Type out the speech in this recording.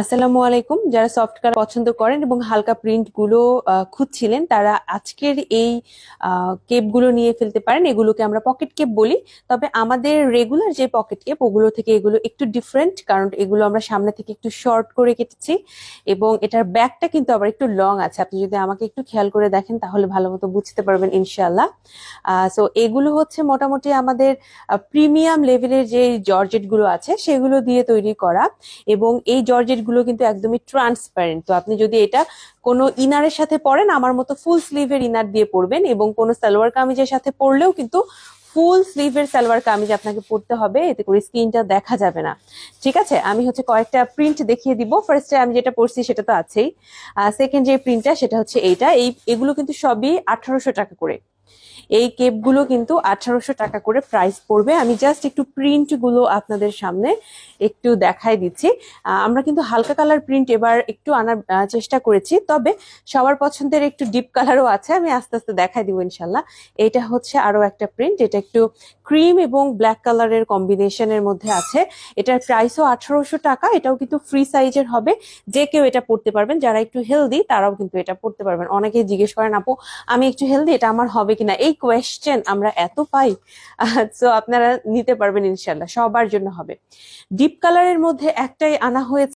আসসালামু আলাইকুম। যারা সফট কালার পছন্দ করেন এবং হালকা প্রিন্টগুলো খুঁজছিলেন, তারা আজকের এই কেপগুলো নিয়ে ফেলতে পারেন। এগুলোকে আমরা পকেট কেপ বলি। তবে আমাদের রেগুলার যে পকেট কেপ ওগুলো থেকে এগুলো একটু ডিফারেন্ট কারণ এগুলো আমরা সামনে থেকে একটু শর্ট করে কেটেছি এবং এটার ব্যাকটা কিন্তু আবার একটু লং আছে। আপনি যদি আমাকে একটু খেয়াল করে দেখেন, তাহলে ভালো মতো বুঝতে পারবেন ইনশাল্লাহ সো এগুলো হচ্ছে মোটামুটি আমাদের প্রিমিয়াম লেভেলের যে জর্জেটগুলো আছে, সেগুলো দিয়ে তৈরি করা। এবং এই জর্জেট গুলো কিন্তু একদমই ট্রান্সপারেন্ট তো আপনি যদি এটা কোনো ইনারের সাথে পরেন, আমার মতো ফুল স্লিভের ইনার দিয়ে পরবেন এবং কোনো সালোয়ার কামিজের সাথে পরলেও কিন্তু ফুল স্লিভের সালোয়ার কামিজ আপনাকে পরতে হবে, এতে করে স্কিনটা দেখা যাবে না। ঠিক আছে? আমি হচ্ছে কয়েকটা প্রিন্ট দেখিয়ে দিব। ফার্স্টে আমি যেটা পরছি সেটা তো আছেই। সেকেন্ড যে প্রিন্টটা সেটা হচ্ছে এইটা। এই, এগুলো কিন্তু সবই আঠারোশো টাকা করে। এই কেপগুলো কিন্তু আঠারোশো টাকা করে প্রাইস পড়বে। আমি জাস্ট একটু প্রিন্টগুলো আপনাদের সামনে একটু দেখাই দিচ্ছি। আমরা কিন্তু হালকা কালার প্রিন্ট এবার একটু আনার চেষ্টা করেছি, তবে সবার পছন্দের একটু ডিপ কালারও আছে, আমি আস্তে আস্তে দেখাই দিব ইনশাল্লাহ। এটা হচ্ছে আরও একটা প্রিন্ট এটা একটু ক্রিম এবং ব্ল্যাক কালারের কম্বিনেশনের মধ্যে আছে। এটার প্রাইসও আঠারোশো টাকা, এটাও কিন্তু ফ্রি সাইজের হবে। যে কেউ এটা পড়তে পারবেন, যারা একটু হেলদি তারাও কিন্তু এটা পড়তে পারবেন। অনেকে জিজ্ঞেস করেন, আপু, আমি একটু হেলদি এটা আমার হবে কিনা এই কোয়েশ্চেন আমরা এত পাই সো আপনারা নিতে পারবেন ইনশাল্লাহ সবার জন্য হবে। ডিপ কালারের মধ্যে একটাই আনা হয়েছে